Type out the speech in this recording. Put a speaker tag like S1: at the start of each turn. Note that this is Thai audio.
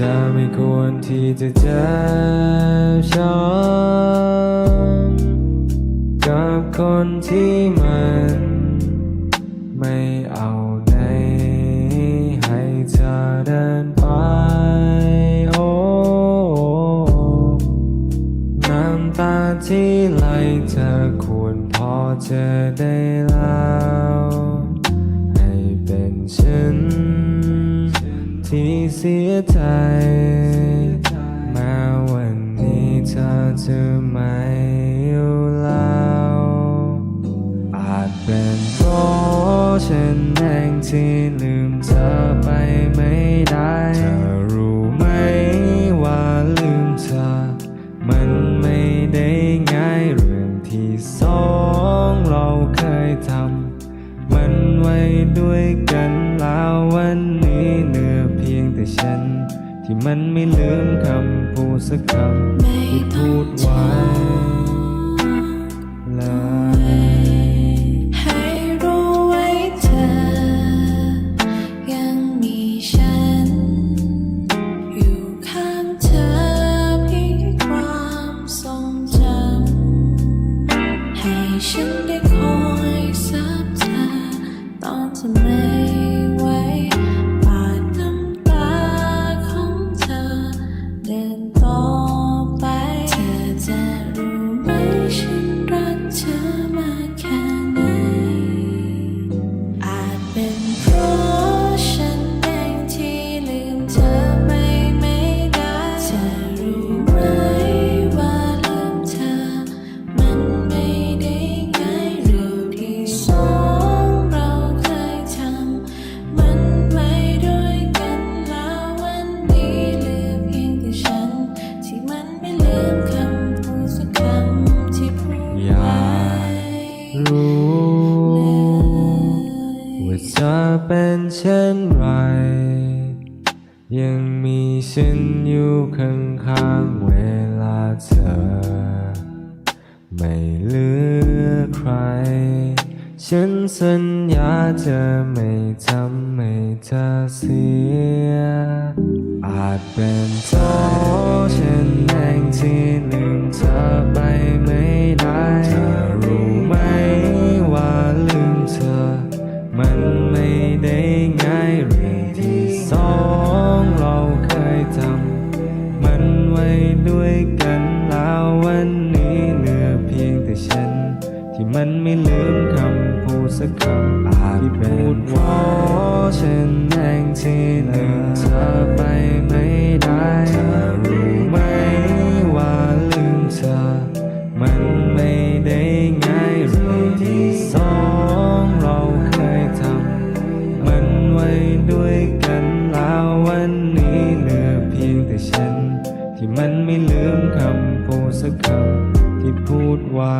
S1: ธอไม่ควรที่จะเจ็บช้ำกับคนที่มันไม่เอาไหนให้เธอเดินไปโอ้น้ำตาที่ไหลเธอควรพอเจะได้แล้ว ให้เป็นฉัน ที่เสียใจ แม้วันนี้เธอจะไม่อยู่แล้วอาจเป็นเพราะฉันเองที่ลืมเธอไปไม่ได้เธอรู้ไหมว่าลืมเธอ มันไม่ได้ง่ายเรื่องที่สองเราเคยทำมันไว้ด้วยกันแล้ววันนี้ แต่ฉัน ที่มันไม่ลืมคำพูดสักคำที่พูดไว้
S2: รู้ว่าจะเป็นเช่
S1: นไร ยังมีฉันอยู่ข้างๆเวลาเธอ ไม่เหลือใคร ฉันสัญญาจะไม่ทำให้เธอเสีย อาจเป็นเพราะฉันเองที่ลืมเธอไปไม่ สักคำอาจพูดว่าฉันเองที่ลืมเธอไปไม่ได้เธอรู้ไหมว่าลืมเธอ มันไม่ได้ง่ายเรื่องที่สองเราเคยทำมันไว้ด้วยกันแล้ววันนี้เหลือเพียงแต่ฉัน ที่มันไม่ลืมคำพูดสักคำที่พูดไว้